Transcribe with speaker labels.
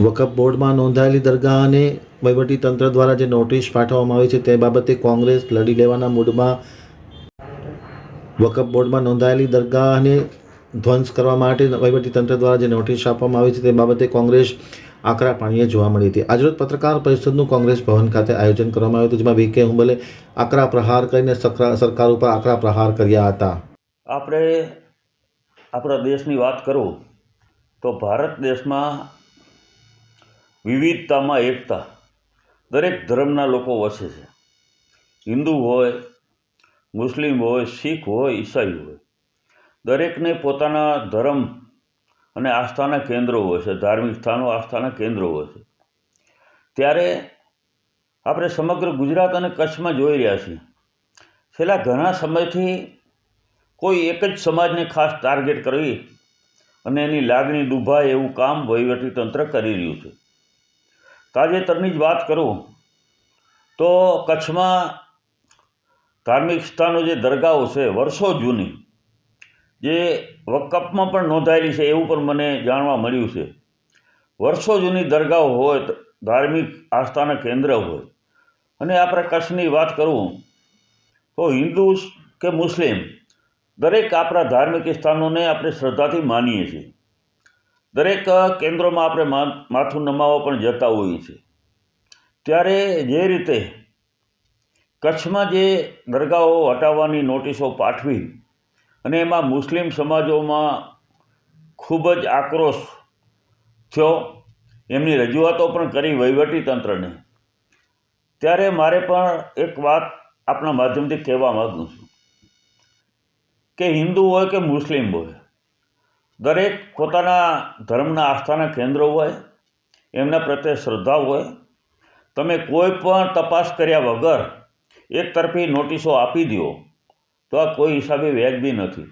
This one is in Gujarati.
Speaker 1: વકફ બોર્ડમાં નોંધાયેલી દરગાહને વહીવટી તંત્ર દ્વારા જે નોટિસ પાઠવવામાં આવી છે તે બાબતે કોંગ્રેસ લડી લેવાના મૂડમાં વકફ બોર્ડમાં નોંધાયેલી દરગાહને ધ્વંસ કરવા માટે વહીવટી તંત્ર દ્વારા જે નોટિસ આપવામાં આવી છે તે બાબતે કોંગ્રેસ આકરા પાણીએ જોવા મળી હતી. આજરોજ પત્રકાર પરિષદનું કોંગ્રેસ ભવન ખાતે આયોજન કરવામાં આવ્યું હતું, જેમાં વી. કે. હુંબલે આકરા પ્રહાર કરીને સરકાર ઉપર આકરા પ્રહાર કર્યા હતા.
Speaker 2: આપણે આપણા દેશની વાત કરું તો ભારત દેશમાં વિવિધતામાં એકતા દરેક ધર્મના લોકો વસે છે. હિન્દુ હોય, મુસ્લિમ હોય, શીખ હોય, ઈસાઈ હોય. દરેકને પોતાના ધર્મ અને આસ્થાના કેન્દ્રો હોય છે. ધાર્મિક સ્થાનો, આસ્થાના કેન્દ્રો હોય છે. ત્યારે આપણે સમગ્ર ગુજરાત અને કચ્છમાં જોઈ રહ્યા છીએ. છેલ્લા ઘણા સમયથી કોઈ એક જ સમાજને ખાસ ટાર્ગેટ કરવી અને એની લાગણી દુભાય એવું કામ વહીવટીતંત્ર કરી રહ્યું છે. તાજેતરની જ વાત કરું, તો કચ્છમાં ધાર્મિક સ્થાનો જે દરગાહો છે, વર્ષો જૂની, જે વકફમાં પણ નોંધાયેલી છે એવું પણ મને જાણવા મળ્યું છે. વર્ષો જૂની દરગાહો હોય ધાર્મિક આસ્થાના કેન્દ્ર હોય. અને આપણે કચ્છની વાત કરું, તો હિન્દુ કે મુસ્લિમ, દરેક આપણા ધાર્મિક સ્થાનોને આપણે શ્રદ્ધાથી માનીએ છીએ. દરેક કેન્દ્રોમાં આપણે માથું નમાવવા પણ જતા હોઈએ છીએ. ત્યારે જે રીતે કચ્છમાં જે દરગાહો હટાવવાની નોટિસો પાઠવી અને એમાં મુસ્લિમ સમાજોમાં ખૂબ જ આક્રોશ થયો, એમની રજૂઆતો પણ કરી વહીવટી તંત્રને ત્યારે મારે પણ એક વાત આપણા માધ્યમથી કહેવા માગું છું કે હિન્દુ હોય કે મુસ્લિમ હોય દરેક પોતાના ધર્મના આસ્થાના કેન્દ્રો હોય, એમના પ્રત્યે શ્રદ્ધા હોય, તમે કોઈ પણ તપાસ કર્યા વગર એક તરફી નોટિસો આપી દો તો આ કોઈ હિસાબે વ્યાજબી નથી.